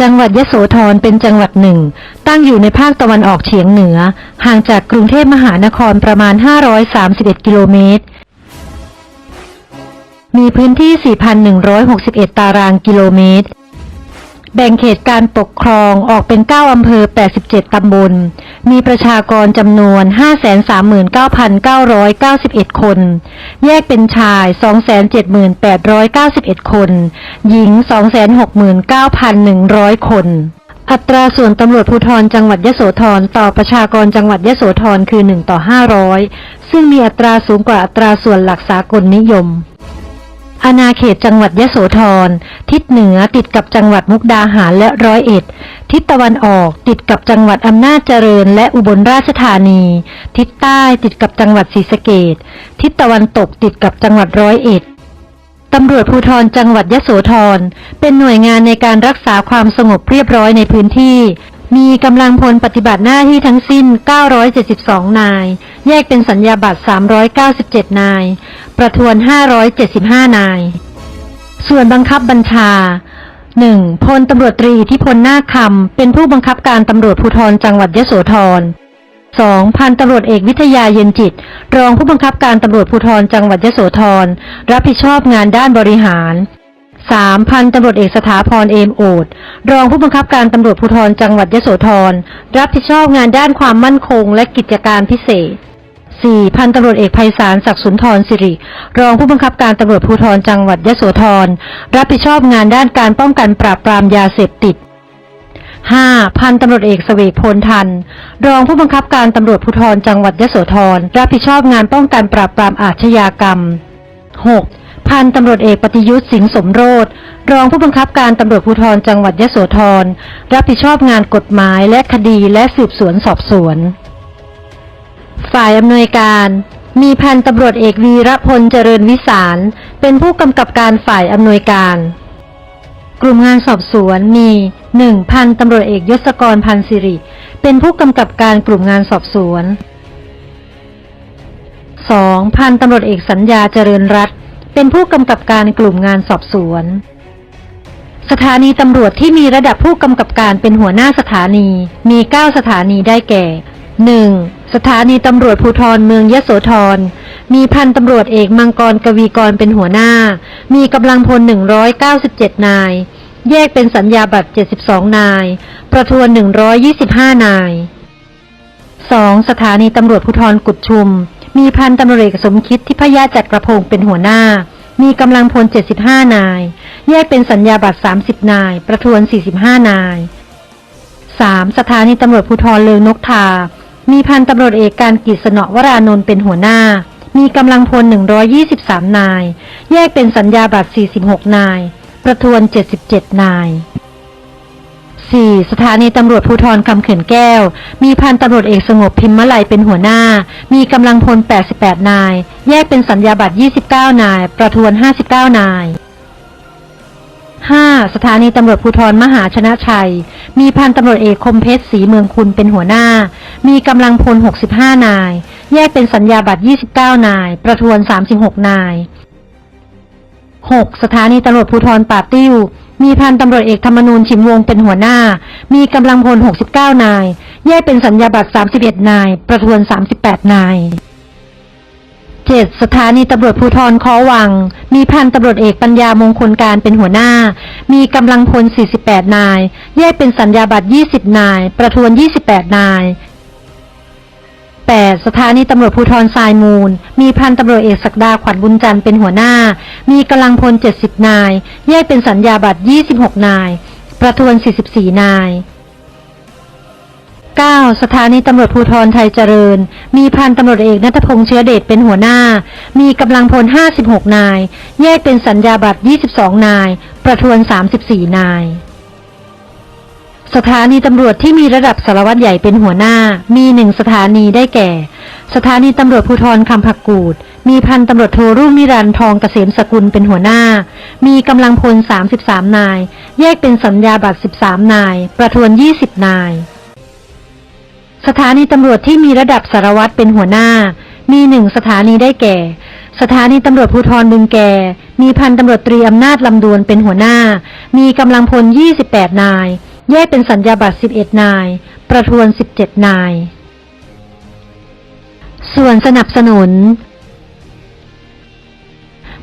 จังหวัดยโสธรเป็นจังหวัดหนึ่ง ตั้งอยู่ในภาคตะวันออกเฉียงเหนือ ห่างจากกรุงเทพมหานครประมาณ 531 กิโลเมตร มีพื้นที่ 4,161 ตารางกิโลเมตร แบ่งเขตการปกครองออกเป็น 9 อำเภอ 87 ตำบล มีประชากรจำนวน 539,991 คน แยกเป็นชาย 278,891 คน หญิง 269,100 คน อัตราส่วนตำรวจภูธรจังหวัดยโสธรต่อประชากรจังหวัดยโสธรคือ 1 ต่อ 500 ซึ่งมีอัตราสูงกว่าอัตราส่วนหลักสากลนิยม อาณาเขตจังหวัดยโสธร ทิศเหนือติดกับจังหวัดมุกดาหารและร้อยเอ็ด ทิศตะวันออกติดกับจังหวัดอำนาจเจริญและอุบลราชธานี ทิศใต้ติดกับจังหวัดศรีสะเกดทิศตะวันตกติดกับจังหวัดร้อยเอ็ดตำรวจภูธรจังหวัดยโสธร เป็นหน่วยงานในการรักษาความสงบเรียบร้อยในพื้นที่ มีกำลังพลปฏิบัติหน้าที่ทั้งสิ้น 972 นาย แยกเป็นสัญญาบัตร 397 นาย ประทวน 575 นาย ส่วนบังคับบัญชา 1. พลตำรวจตรีทธิพลนาคคำเป็นผู้บังคับการตำรวจภูธรจังหวัดยโสธร 2. พันตำรวจเอกวิทยาเย็นจิต รองผู้บังคับการตำรวจภูธรจังหวัดยโสธร รับผิดชอบงานด้านบริหาร 3. พันตำรวจเอกสถาพรเอมโอด รองผู้บังคับการตำรวจภูธรจังหวัดยโสธร รับผิดชอบงานด้านความมั่นคงและกิจการพิเศษ 4. พันตำรวจเอกไพศาลศักดิ์สุนทรสิริ รองผู้บังคับการตำรวจภูธรจังหวัดยโสธร รับผิดชอบงานด้านการป้องกันปราบปรามยาเสพติด 5. พันตำรวจเอกเสวกพลทัน รองผู้บังคับการตำรวจภูธรจังหวัดยโสธร รับผิดชอบงานป้องกันปราบปรามอาชญากรรม 6. พันตำรวจเอกปฏิยุทธ์สิงห์สมโรธรองผู้บังคับการตำรวจภูธรจังหวัดยโสธรรับผิดชอบงานกฎหมายและคดีและสืบสวนสอบสวน ฝ่ายอำนวยการ มีพันตำรวจเอกวีระพลเจริญวิสาร เป็นผู้กำกับการฝ่ายอำนวยการ กลุ่มงานสอบสวนมี 1. พันตำรวจเอกยศกรพันสิริ เป็นผู้กำกับการกลุ่มงานสอบสวน 2. พันตำรวจเอกสัญญาเจริญรัตน์ เป็นผู้กำกับการกลุ่มงานสอบสวน สถานีตำรวจที่มีระดับผู้กำกับการเป็นหัวหน้าสถานีมี 9 สถานีได้แก่ 1. สถานีตำรวจภูธรเมืองยโสธร มีพันตำรวจเอกมังกรกวีกรเป็นหัวหน้า มีกำลังพล 197 นาย แยกเป็นสัญญาบัตร 72 นาย ประทวน 125 นาย 2. สถานีตำรวจภูธรกุดชุม มีพันตำรวจเอกสมคิดทิพยาจักรพงศ์เป็นหัวหน้า มีกำลังพล 75 นาย แยกเป็นสัญญาบัตร 30 นาย ประทวน 45 นาย 3. สถานีตำรวจภูธรเลิงนกทา มีพันตำรวจเอกการกิจสนอวรานนท์เป็นหัวหน้า มีกำลังพล 123 นาย แยกเป็นสัญญาบัตร 46 นาย ประทวน 77 นาย 4. สถานีตำรวจภูธรคำเขื่อนแก้ว มีพันตำรวจเอกสงบพิมพ์มะไลเป็นหัวหน้า มีกำลังพล 88 นาย แยกเป็นสัญญาบัตร 29 นาย ประทวน 59 นาย 5. สถานีตำรวจภูธรมหาชนะชัย มีพันตำรวจเอกคมเพชรศรีเมืองคุณเป็นหัวหน้า มีกำลังพล 65 นาย แยกเป็นสัญญาบัตร 29 นาย ประทวน 36 นาย 6. สถานีตำรวจภูธรป่าติ้ว มีพันตำรวจเอกธรรมนูญชิมวงเป็นหัวหน้า มีกำลังพล 69 นาย แยกเป็นสัญญาบัตร 31 นาย ประทวน 38 นาย 7. สถานีตำรวจภูธรคอวัง มีพันตำรวจเอกปัญญามงคลการเป็นหัวหน้า มีกำลังพล 48 นาย แยกเป็นสัญญาบัตร 20 นาย ประทวน 28 นาย 8. สถานีตำรวจภูธรทรายมูล มีพันตำรวจเอกศักดาขวัญบุญจันทร์เป็นหัวหน้า มีกำลังพล 70 นาย แยกเป็นสัญญาบัตร 26 นาย ประทวน 44 นาย 9. สถานีตำรวจภูธรไทยเจริญ มีพันตำรวจเอกนัทพงษ์เชื้อเดชเป็นหัวหน้า มีกำลังพล 56 นาย แยกเป็นสัญญาบัตร 22 นาย ประทวน 34 นาย สถานีตำรวจที่มีระดับสารวัตรใหญ่เป็นหัวหน้า มีหนึ่งสถานีได้แก่ สถานีตำรวจภูธรคำผักกูด มีพันตำรวจโทรุ่งนิรันทองเกษมสกุลเป็นหัวหน้า มีกำลังพล 33 นาย แยกเป็นสัญญาบัตร 13 นาย ประทวน 20 นาย สถานีตำรวจที่มีระดับสารวัตรเป็นหัวหน้า มีหนึ่งสถานีได้แก่ สถานีตำรวจภูธรบึงแกมีพันตำรวจตรีอำนาจลำดวนเป็นหัวหน้า มีกำลังพล 28 นาย แยกเป็นสัญญาบัตร 11 นาย ประทวน 17 นาย ส่วนสนับสนุน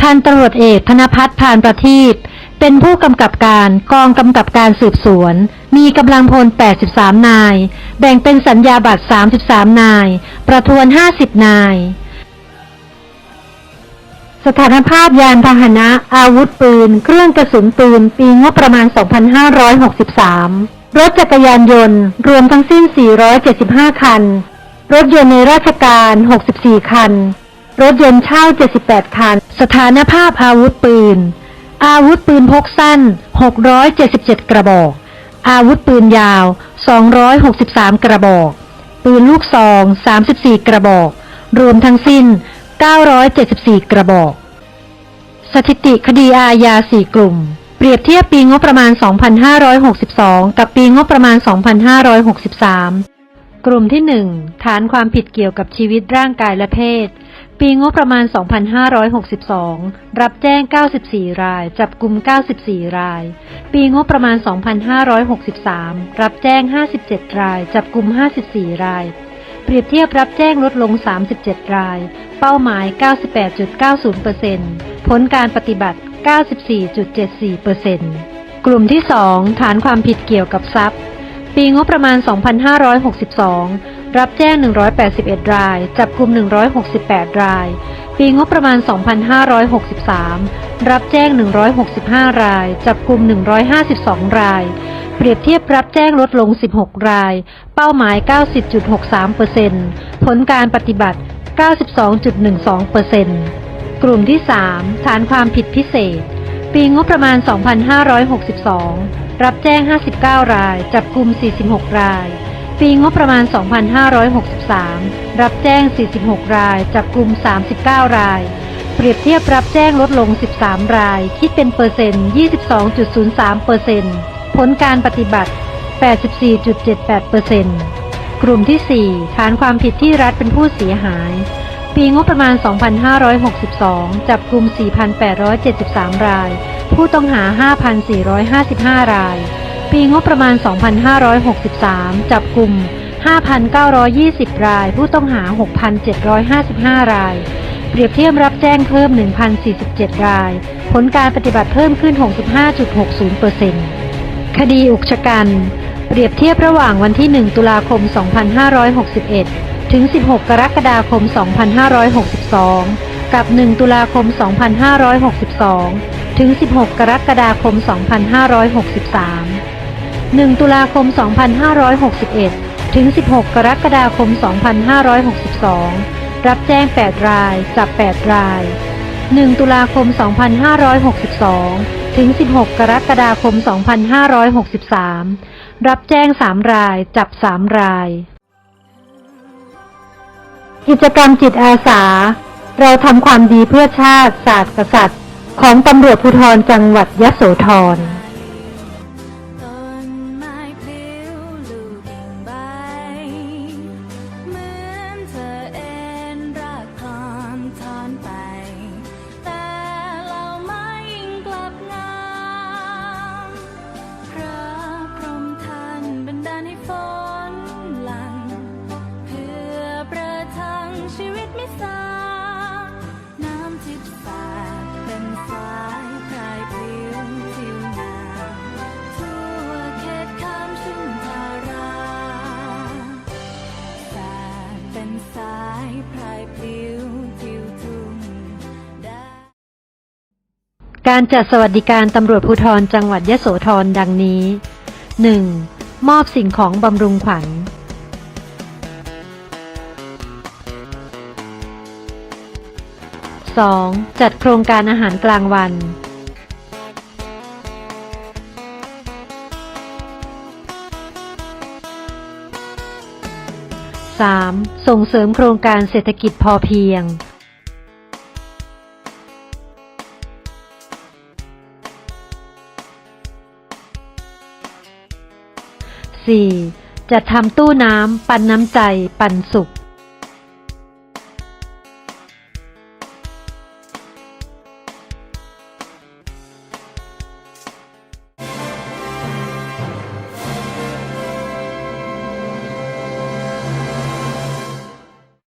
พันตำรวจเอกธนพัฒน์พานประทีปเป็นผู้กำกับการกองกำกับการสืบสวน มีกำลังพล 83 นาย แบ่งเป็นสัญญาบัตร 33 นาย ประทวน 50 นาย สถานภาพยานพาหนะ อาวุธปืน เครื่องกระสุนปืน ปีงบประมาณ 2563 รถจักรยานยนต์ รวมทั้งสิ้น 475 คัน รถยนต์ในราชการ 64 คัน รถยนต์เช่า 78 คัน สถานภาพอาวุธปืน อาวุธปืนพกสั้น 677 กระบอก อาวุธปืนยาว 263 กระบอก ปืนลูกซอง 34 กระบอก รวมทั้งสิ้น 974 กระบอก สถิติคดีอาญา4 กลุ่ม เปรียบเทียบปีงบประมาณ 2562 กับปีงบประมาณ 2563 กลุ่มที่ 1 ฐานความผิดเกี่ยวกับชีวิตร่างกายและเพศ ปีงบประมาณ 2562 รับแจ้ง 94 ราย จับกลุ่ม 94 ราย ปีงบประมาณ 2563 รับแจ้ง 57 ราย จับกลุ่ม 54 ราย เปรียบเทียบรับแจ้งลดลง 37 ราย เป้าหมาย 98.90%ผลการปฏิบัติ 94.74%กลุ่มที่ 2 ฐานความผิดเกี่ยวกับทรัพย์ ปีงบประมาณ 2562 รับแจ้ง 181 ราย จับกลุ่ม 168 ราย ปีงบประมาณ 2563 รับแจ้ง 165 ราย จับกลุ่ม 152 ราย เปรียบเทียบรับแจ้งลดลง 16 ราย เป้าหมาย 90.63%ผลการปฏิบัติ 92.12%กลุ่มที่ 3 ฐานความผิดพิเศษ ปีงบประมาณ 2562 รับแจ้ง 59 ราย จับกลุ่ม 46 ราย ปีงบประมาณ 2563 รับแจ้ง 46 ราย จับกลุ่ม 39 ราย เปรียบเทียบรับแจ้งลดลง 13 ราย คิดเป็นเปอร์เซ็นต์ 22.03เปอร์เซ็นต์ผลการปฏิบัติ 84.78เปอร์เซ็นต์กลุ่มที่ 4 ฐานความผิดที่รัฐเป็นผู้เสียหาย ปีงบประมาณ 2562 จับกลุ่ม 4,873 ราย ผู้ต้องหา 5,455 ราย ปีงบประมาณ 2563 จับกลุ่ม 5,920 ราย ผู้ต้องหา 6,755 ราย เปรียบเทียบรับแจ้งเพิ่ม 1,047 ราย ผลการปฏิบัติเพิ่มขึ้น 65.60%คดีอุกชะกัน เปรียบเทียบระหว่างวันที่ 1 ตุลาคม 2561 ถึง 16 กรกฎาคม 2562 กับ 1 ตุลาคม 2562 ถึง 16 กรกฎาคม 2563 1 ตุลาคม 2561 ถึง 16 กรกฎาคม 2562 รับแจ้ง 8 ราย จับ 8 ราย 1 ตุลาคม 2562 ถึง 16 กรกฎาคม 2563 รับแจ้งสามราย จับสามราย กิจกรรมจิตอาสา เราทำความดีเพื่อชาติ ศาสตร์กษัตริย์ ของตำรวจภูธรจังหวัดยะโสธร การจัดสวัสดิการตำรวจภูธรจังหวัดยะโสธรดังนี้ 1. มอบสิ่งของบำรุงขวัญ 2. จัดโครงการอาหารกลางวัน 3. ส่งเสริมโครงการเศรษฐกิจพอเพียง 4. จะทำตู้น้ำปันน้ำใจปันสุข